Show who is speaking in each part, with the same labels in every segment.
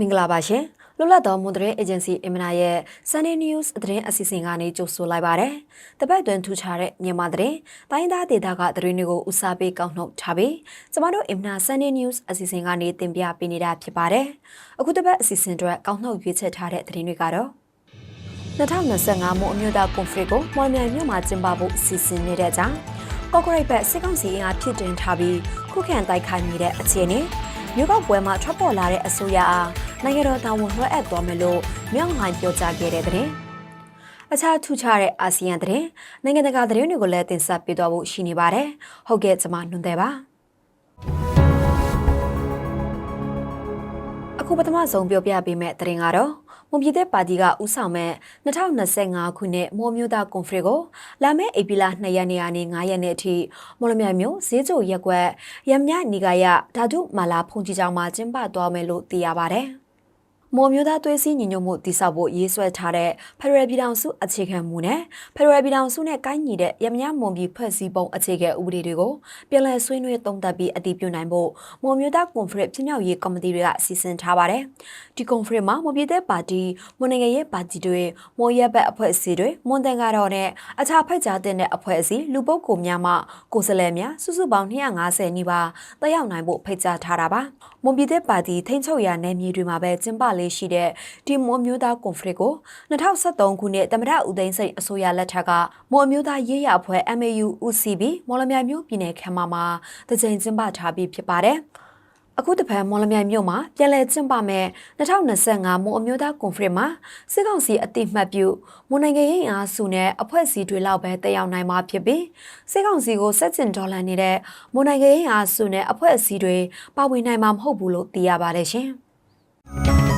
Speaker 1: မင်္ဂလာပါရှင်လွတ်လပ်သောမွန်တရင်အေဂျင်စီအင်မနာရဲ့ Sunday News သတင်းအစီအစဉ်ကနေကြိုဆိုလိုက်ပါရယ်။တပတ်တွင်ထူခြားတဲ့မြန်မာသတင်းတိုင်းသားဒေသကသတင်းတွေကိုဦးစားပေးကောက်နှုတ်ထားပြီးကျမတို့အင်မနာ Sunday News အစီအစဉ်ကနေတင်ပြပေးနေတာဖြစ်ပါတယ်။အခုတပတ်အစီအစဉ်အတွက်ကောက်နှုတ်ရွေးချယ်ထားတဲ့သတင်းတွေကတော့2025မို့အမျိုးသားကွန်ဖရစ်ကိုမော်လမြိုင်မြို့မှာကျင်းပဖို့စီစဉ်နေတဲ့အကြောင်းကော့ဂရိတ်ဘက်စစ်ကောင်စီအင်အားဖြစ်တင်ထားပြီးခုခံတိုက်ခိုက်နေတဲ့အခြေအနေမြို့ကောက်ပွဲမှာထွက်ပေါ်လာတဲ့အစိုးရအား နိုင်ငံတော်တာဝန်လွှဲအပ်သွားမယ်လို့မြောက်ဟိုင်ပြောကြားခဲ့တဲ့တဲ့။အခြားထူးခြားတဲ့အာဆီယံတဲ့နိုင်ငံတကာသတင်းတွေကိုလည်းတင်ဆက်ပေးသွားဖို့ရှိနေပါတယ်။ဟုတ်ကဲ့ကျွန်မနှွန်တယ်ပါ။အခုပထမဆုံးပြောပြပေးမယ့်သတင်းကတော့မွန်ပြည်သက်ပါတီကဥဆောင်မဲ့2025ခုနှစ်မော်မျိုးသားကွန်ဖရင့်ကိုလာမယ့်ဧပြီလ2ရက်နေ့ကနေ9ရက်နေ့အထိမော်လမြိုင်မြို့ဈေးကျိုရက်ကွက်ရမညနီကရဓာတုမာလာဖုန်ကြီးကျောင်းမှာကျင်းပသွားမယ်လို့သိရပါတ ယ်။မော်မျိုးသားသွေးစည်းညီညွတ်မှုတည်ဆောက်ဖို့ရေးဆွဲထားတဲ့ဖရယ်ပြည်ထောင်စုအခြေခံမူနဲ့ဖရယ်ပြည်ထောင်စုနဲ့ကိုင်းညီတဲ့ရမညာမွန်ပြည်ဖွဲ့စည်းပုံအခြေခံဥပဒေတွေကိုပြည်လည်ဆွေးနွေးသုံးသပ်ပြီးအတည်ပြုနိုင်ဖို့မော်မျိုးသားကွန်ဖရင့်ပြည်မြောက်ရေးကော်မတီတွေကစီစဉ်ထားပါတယ်။ဒီကွန်ဖရင့်မှာမော်ပြည်သက်ပါတီမွန်နိုင်ငံရေးပါတီတွေမော်ရက်ဘက်အဖွဲ့အစည်းတွေမွန်တန်ကတော့နဲ့အခြားဖိတ်ကြားတဲ့အဖွဲ့အစည်းလူပုဂ္ဂိုလ်များမှကိုယ်စားလှယ်များစုစုပေါင်း250နီးပါးတက်ရောက်နိုင်ဖို့ဖိတ်ကြားထားတာပါ။မွန်ပြည်သက်ပါတီထိန်းချုပ်ရာနယ်မြေတွေမှာပဲကျင်းပလေးရှိတဲ့ဒီမွန်မျိုးသားကွန်ဖရင့်ကို2023ခုနှစ်တမရဦးသိန်းစိန်အစိုးရလက်ထက်ကမွန်မျိုးသားရေးရအဖွဲ့ MAU UCB မော်လမြိုင်မြို့ပြည်နယ်ခမ်းမမှာတကြိမ်ကျင်းပထားပြီးဖြစ်ပါတယ်။အခုတပံမော်လမြိုင်မြို့မှာပြည်လဲကျင်းပမဲ့2025မွန်အမျိုးသားကွန်ဖရင့်မှာစစ်ကောင်စီအတိမတ်ပြုမွန်နိုင်ငံရေးအားစုနဲ့အဖွဲ့အစည်းတွေလောက်ပဲတက်ရောက်နိုင်မှာဖြစ်ပြီးစစ်ကောင်စီကိုဆက်ကျင်ဒေါ်လာနေတဲ့မွန်နိုင်ငံရေးအားစုနဲ့အဖွဲ့အစည်းတွေပါဝင်နိုင်မှာမဟုတ်ဘူးလို့သိရပါတယ်ရှင်။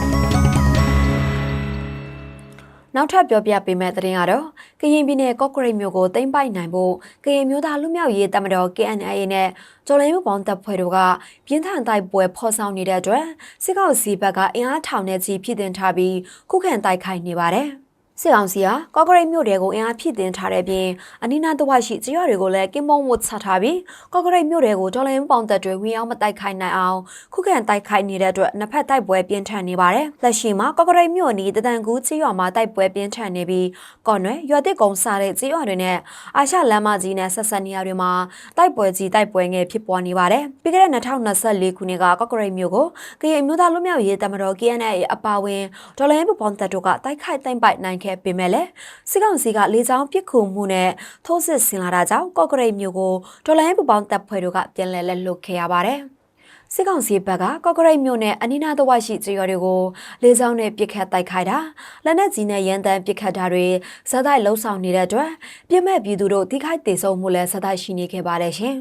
Speaker 1: နောက်ထပ်ပြောပြပေးမယ့်သတင်းကတော့ကရင်ပြည်နယ်ကော့ကရိတ်မြို့ကိုသိမ်းပိုက်နိုင်ဖို့ကရင်မျိုးသားလူမျိုးရေးတမတော် KNA နဲ့ကျော်လင်းပေါင်းတပ်ဖွဲ့တို့ကပြင်းထန်တိုက်ပွဲဖော်ဆောင်နေတဲ့အတွက်စစ်ကောင်စီဘက်ကအင်အားထောင်နဲ့ကြီးဖြစ်တင်ထားပြီးခုခံတိုက်ခိုက်နေပါတယ်။ စစ်အောင်စီဟာကော့ကရိတ်မြို့တွေကိုအင်အားဖြည့်တင်ထားတဲ့ပြင်အနီးနားတစ်ဝိုက်ရှိကြေးရွာတွေကိုလည်းကင်းမုံဝတ်ချထားပြီးကော့ကရိတ်မြို့တွေကိုဒေါ်လာပေါင်သက်တွေဝင်အောင်မတိုက်ခိုက်နိုင်အောင်ခုခံတိုက်ခိုက်နေတဲ့အတွက်နှစ်ဖက်တိုက်ပွဲပြင်းထန်နေပါတယ်။လက်ရှိမှာကော့ကရိတ်မြို့နီးတတန်ကူးကြေးရွာမှာတိုက်ပွဲပြင်းထန်နေပြီးကော့နွယ်ရွာတစ်ကုံစားတဲ့ကြေးရွာတွေနဲ့အာရှလမ်းမကြီးနဲ့ဆက်ဆက်နေရာတွေမှာတိုက်ပွဲကြီးတိုက်ပွဲငယ်ဖြစ်ပေါ်နေပါတယ်။ပြီးခဲ့တဲ့2024ခုနှစ်ကကော့ကရိတ်မြို့ကိုကရင်မျိုးသားလူမျိုးရေးတမတော် KNA အပါဝင်ဒေါ်လာပေါင်သက်တို့ကတိုက်ခိုက်တိုက်ပိုက်နိုင်ခဲ့ပေမဲ့လည်းစစ်ကောင်စီကလေကြောင်းပစ်ခတ်မှုနဲ့ထိုးစစ်ဆင်လာတာကြောင့်ကော့ကရိတ်မြို့ကိုဒေါ်လာပူပေါင်းတပ်ဖွဲ့တို့ကပြန်လည်လက်လွတ်ခဲ့ရပါတယ်။စစ်ကောင်စီဘက်ကကော့ကရိတ်မြို့နယ်အနီးနားတစ်ဝိုက်ရှိကြေးရွာတွေကိုလေကြောင်းနဲ့ပစ်ခတ်တိုက်ခိုက်တာလက်နက်ကြီးနဲ့ရန်တမ်းပစ်ခတ်တာတွေစသတ်လှုံ့ဆော်နေတဲ့အတွက်ပြစ်မဲ့ပြည်သူတို့ထိခိုက်ဒေဆုံးမှုလည်းစသတ်ရှိနေခဲ့ပါတယ်ရှင်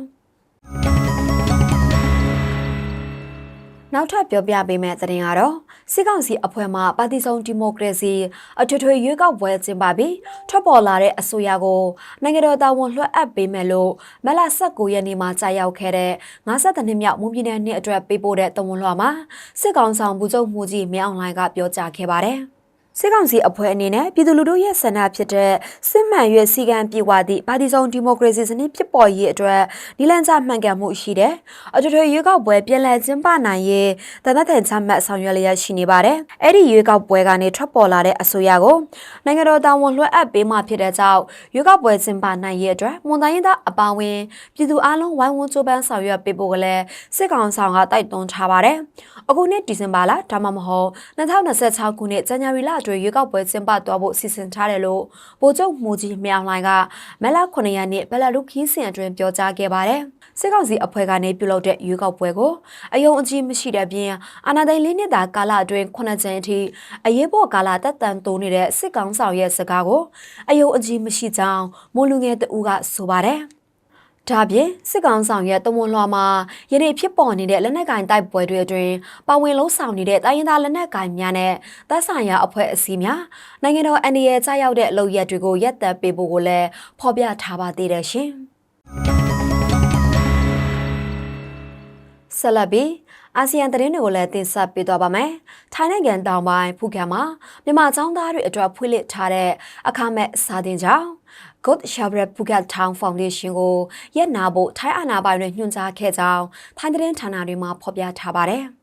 Speaker 1: ။ နောက်ထပ်ပြောပြပေးမယ့်သတင်းကတော့စစ်ကောင်စီအဖွဲ့မှပါတီစုံဒီမိုကရေစီအထွေထွေရွေးကောက်ပွဲကျင်းပပြီးထွက်ပေါ်လာတဲ့အစိုးရကိုနိုင်ငံတော်တာဝန်လွှဲအပ်ပေးမယ်လို့မလ19ရက်နေ့မှာကြာရောက်ခဲ့တဲ့52နှစ်မြောက်မွန်ပြည်နယ်နှစ်အတွက်ပေးပို့တဲ့တဝန်လွှာမှာစစ်ကောင်ဆောင်ဘူးချုပ်မှုကြီးမြောင်လိုင်းကပြောကြားခဲ့ပါတယ်။ စစ်ကောင်စီအဖွဲ့အနေနဲ့ပြည်သူလူထုရဲ့ဆန္ဒဖြစ်တဲ့စစ်မှန်ရွေးစီကံပြေဝသည့်ပါတီစုံဒီမိုကရေစီစနစ်ဖြစ်ပေါ်ရေးအတွက်နီလန်ချမှန်ကန်မှုရှိတဲ့အထွေထွေရွေးကောက်ပွဲပြည်လည်ကျင်းပနိုင်ရေးတသက်ထန်ချမှတ်ဆောင်ရွက်လျက်ရှိနေပါတယ်။အဲ့ဒီရွေးကောက်ပွဲကနေထွက်ပေါ်လာတဲ့အစိုးရကိုနိုင်ငံတော်တာဝန်လွှဲအပ်ပေးမှဖြစ်တဲ့ကြောင့်ရွေးကောက်ပွဲကျင်းပနိုင်ရေးအတွက်မွန်တိုင်းသားအပါဝင်ပြည်သူအလုံးဝိုင်းဝန်းကြိုးပမ်းဆောင်ရွက်ပေးဖို့ကလည်းစစ်ကောင်ဆောင်ကတိုက်တွန်းထားပါတယ်။အခုနှစ်ဒီဇင်ဘာလဒါမှမဟုတ်2026ခုနှစ်ဇန်နဝါရီလအတွင်းရွေးကောက်ပွဲကျင်းပသွားဖို့စီစဉ်ထားတယ်လို့ဗိုလ်ချုပ်မူကြီးမြောင်လှိုင်ကမလ9ရက်နေ့ဘယ်လာလူခီးစင်အတွင်းပြောကြားခဲ့ပါတယ်။စစ်ကောင်စီအဖွဲ့ကနေပြုလုပ်တဲ့ရွေးကောက်ပွဲကိုအယုံအကြည်မရှိတဲ့ပြင်အာဏာသိမ်းလေးနှစ်တာကာလအတွင်း9ကြိမ်အထိအရေးပေါ်ကာလတက်တန်တိုးနေတဲ့စစ်ကောင်ဆောင်ရဲ့စကားကိုအယုံအကြည်မရှိကြောင်းမိုးလူငယ်တဦးကဆိုပါတယ်။ ဒါပြင်စစ်ကောင်ဆောင်ရဲ့တဝန်လွှာမှာယနေ့ဖြစ်ပေါ်နေတဲ့လက်နက်ကင်တိုက်ပွဲတွေအတွင်းပါဝင်လုံးဆောင်နေတဲ့တိုင်းရင်းသားလက်နက်ကင်များနဲ့တပ်ဆိုင်ရာအဖွဲ့အစည်းများနိုင်ငံတော်အန်ဒီရဲ့ကြားရောက်တဲ့လုပ်ရက်တွေကိုရပ်တန့်ပေးဖို့ကိုလည်းဖော်ပြထားပါသေးတယ်ရှင်။ဆလဘီအာဆီယံသတင်းတွေကိုလည်းတင်ဆက်ပေးသွားပါမယ်။ထိုင်းနိုင်ငံတောင်ပိုင်းဖူခံမှာမြန်မာចောင်းသားတွေအတွက်ဖွင့်လှစ်ထားတဲ့အခမဲ့စာသင်ကျောင်း Good Shabrat Phuket Town Foundation ကိုရက်နာဖို့ထိုင်းအာဏာပိုင်တွေညွှန်ကြားခဲ့ကြောင်းထိုင်းသတင်းဌာနတွေမှာဖော်ပြထားပါတယ်။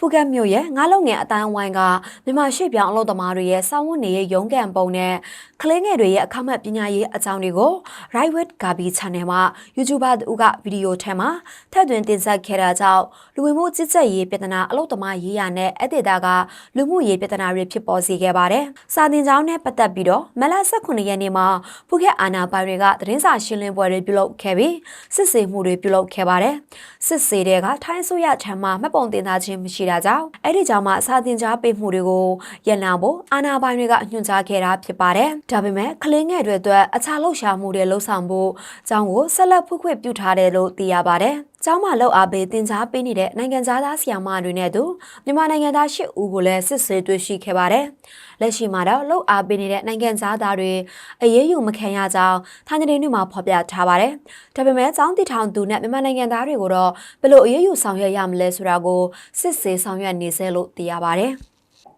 Speaker 1: ဖူကတ်မြို့ရဲ့ငါးလုံငယ်အတိုင်းအဝိုင်းကမြန်မာရွှေ့ပြောင်းအလုပ်သမားတွေရဲ့စောင်းဝတ်နေရေးရုံးကန်ပုံနဲ့ကလေးငယ်တွေရဲ့အခမဲ့ပညာရေးအကြောင်းတွေကို Right with Gabi Channel မှာ YouTuber တူကဗီဒီယိုထဲမှာထည့်သွင်းတင်ဆက်ခဲ့တာကြောင့်လူဝင်မှုကြီးကြပ်ရေးပြည်ထနာအလုပ်သမားရေးရာနဲ့အဒေတာကလူမှုရေးပြည်ထနာတွေဖြစ်ပေါ်စေခဲ့ပါတယ်။စာတင်ကြောင်းနဲ့ပတ်သက်ပြီးတော့မလ18ရက်နေ့မှာဖူကက်အာနာပိုင်တွေကသတင်းစာရှင်းလင်းပွဲတွေပြုလုပ်ခဲ့ပြီးစစ်ဆေးမှုတွေပြုလုပ်ခဲ့ပါတယ်။စစ်ဆေးတဲ့ကထိုင်းဆိုရထံမှမှတ်ပုံတင်သားခြင်းမရှိတာကြောင့်အဲ့ဒီကြောင့်မှစာတင်ကြားပေးမှုတွေကိုရန်နာဖို့အာနာပိုင်တွေကညွှန်ကြားခဲ့တာဖြစ်ပါတယ်။ဒါပေမဲ့ကလေးငယ်တွေအတွက်အခြားလှုပ်ရှားမှုတွေလှုပ်ဆောင်ဖို့အကြောင်းကိုဆက်လက်ဖွင့်ခွင့်ပြုထားတယ်လို့သိရပါတယ်။ ကျောင်းမှာလောက်အားပေးတင် जा ပေးနေတဲ့နိုင်ငံသားသားဆီယာမတွေနဲ့အတူမြန်မာနိုင်ငံသား၈ဦးကိုလည်းစစ်ဆေးတွေ့ရှိခဲ့ပါတယ်။လက်ရှိမှာတော့လောက်အားပေးနေတဲ့နိုင်ငံသားသားတွေအရေးယူမခံရကြောင်းထိုင်းပြည်နယ်မှာဖော်ပြထားပါတယ်။ဒါပေမဲ့ကျောင်းတည်ထောင်သူနဲ့မြန်မာနိုင်ငံသားတွေကိုတော့ဘယ်လိုအရေးယူဆောင်ရွက်ရမလဲဆိုတာကိုစစ်ဆေးဆောင်ရွက်နေစေလို့သိရပါတယ်။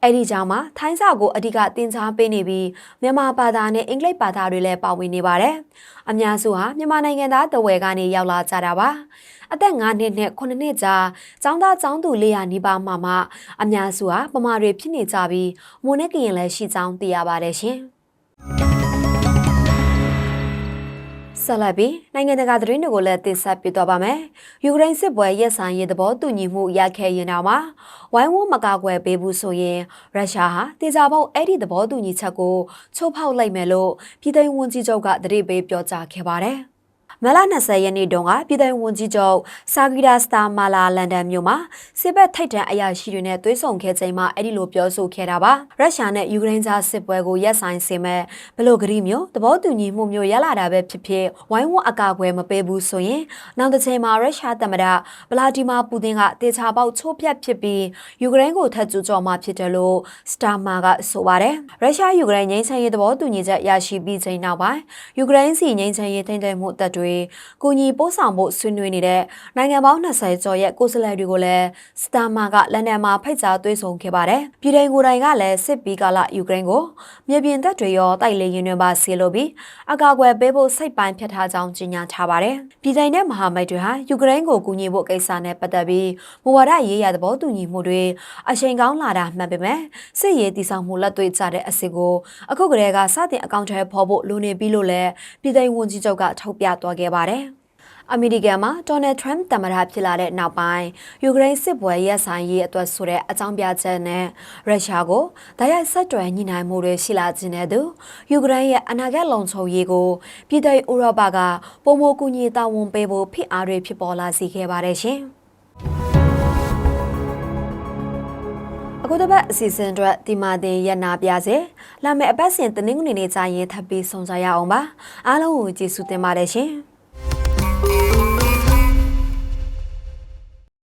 Speaker 1: အဲ့ဒီကြောင့်မှထိုင်းစာကိုအဓိကတင် जा ပေးနေပြီးမြန်မာဘာသာနဲ့အင်္ဂလိပ်ဘာသာတွေလည်းပါဝင်နေပါတယ်။အများစုဟာမြန်မာနိုင်ငံသားတဝယ်ကနေရောက်လာကြတာပါ။အသက်9နှစ်နဲ့9နှစ်ကြာကျောင်းသားကျောင်းသူ400နီးပါးမှမှအများစုဟာပမာတွေဖြစ်နေကြပြီးမွန်နဲ့ကရင်လည်းရှိကြောင်းသိရပါတယ်ရှင်။ ဆက်လက်ပြီးနိုင်ငံတကာသတင်းတွေကိုလည်းတင်ဆက်ပေးသွားပါမယ်။ယူကရိန်းစစ်ပွဲရက်ဆိုင်ရေးသဘောတူညီမှုရခဲ့ရင်တော့မှဝိုင်းဝန်းမကာကွယ်ပေးဘူးဆိုရင်ရုရှားဟာတေချာပေါက်အဲ့ဒီသဘောတူညီချက်ကိုချိုးဖောက်လိုက်မယ်လို့ပြည်ထောင်ဝန်ကြီးချုပ်ကတတိပေးပြောကြားခဲ့ပါတယ်။ မလ20ရက်နေ့တုန်းကပြည်ထောင်ဝန်ကြီးချုပ်ဆာဂီဒါစတာမာလာလန်ဒန်မြို့မှာစစ်ဘက်ထိပ်တန်းအရာရှိတွေနဲ့တွေ့ဆုံခဲ့ချိန်မှာအဲ့ဒီလိုပြောဆိုခဲ့တာပါရုရှားနဲ့ယူကရိန်းကြားစစ်ပွဲကိုရပ်ဆိုင်စေမဲ့ဘလို့ဂရီမျိုးသဘောတူညီမှုမျိုးရလာတာပဲဖြစ်ဖြစ်ဝိုင်းဝန်းအကာအကွယ်မပေးဘူးဆိုရင်နောက်တစ်ချိန်မှာရုရှားသမ္မတဗလာဒီမာပူတင်ကတေချာပေါက်ချိုးဖြတ်ဖြစ်ပြီးယူကရိန်းကိုထပ်ကျူးကျော်မှဖြစ်တယ်လို့စတာမာကဆိုပါတယ်ရုရှားယူကရိန်းငြိမ်းချမ်းရေးသဘောတူညီချက်ရရှိပြီးချိန်နောက်ပိုင်းယူကရိန်းစီငြိမ်းချမ်းရေးထိန်းသိမ်းမှုတပ်တွေကိုညီပို့ဆောင်ဖို့ဆွေးနွေးနေတဲ့နိုင်ငံပေါင်း20ကျော်ရဲ့ကိုယ်စားလှယ်တွေကိုလည်းစတာမာကလန်ဒန်မှာဖိတ်ကြားတွေ့ဆုံခဲ့ပါတယ်။ပြည်ထောင်ကိုယ်တိုင်ကလည်းစစ်ပီးကာလယူကရိန်းကိုမြေပြင်တပ်တွေရောတိုက်လေရင်တွေပါဆေးလို့ပြီးအကာအကွယ်ပေးဖို့စိတ်ပိုင်းဖြတ်ထားကြောင်းကြေညာထားပါတယ်။ပြည်ထောင်နဲ့မဟာမိတ်တွေဟာယူကရိန်းကိုကူညီဖို့ကိစ္စနဲ့ပတ်သက်ပြီးမူဝါဒရေးရသဘောတူညီမှုတွေအချိန်ကောင်းလာတာမှန်ပေမဲ့စစ်ရေးတည်ဆောက်မှုလက်တွေ့ကျတဲ့အစီကိုအခုကတည်းကစတင်အကောင့်ထဲဖော်ဖို့လိုနေပြီလို့လည်းပြည်ထောင်ဝန်ကြီးချုပ်ကထုတ်ပြသွားခဲ့ပါတယ်။အမေရိကန်မှာဒေါ်နယ်ထရမ်သမ္မတဖြစ်လာတဲ့နောက်ပိုင်းယူကရိန်းစစ်ပွဲရပ်ဆိုင်ရေးအတွက်ဆိုတဲ့အကြောင်းပြချက်နဲ့ရုရှားကိုဓာတ်ရိုက်ဆက်တွယ်ညှိနှိုင်းမှုတွေရှိလာခြင်းတဲ့သူယူကရိန်းရဲ့အနာဂတ်လုံခြုံရေးကိုပြည်ထောင်ဥရောပကပုံမကူညီတာဝန်ပေးဖို့ဖိအားတွေဖြစ်ပေါ်လာစေခဲ့ပါတယ်ရှင်။အခုတစ်ပတ်အစီအစဉ်အတွက်ဒီမာတင်ရနာပြစေလာမယ့်အပတ်စဉ်တနင်္ဂနွေနေ့ကျရင်ထပ်ပြီးဆုံကြရအောင်ပါအားလုံးကိုကျေးဇူးတင်ပါတယ်ရှင်။ you.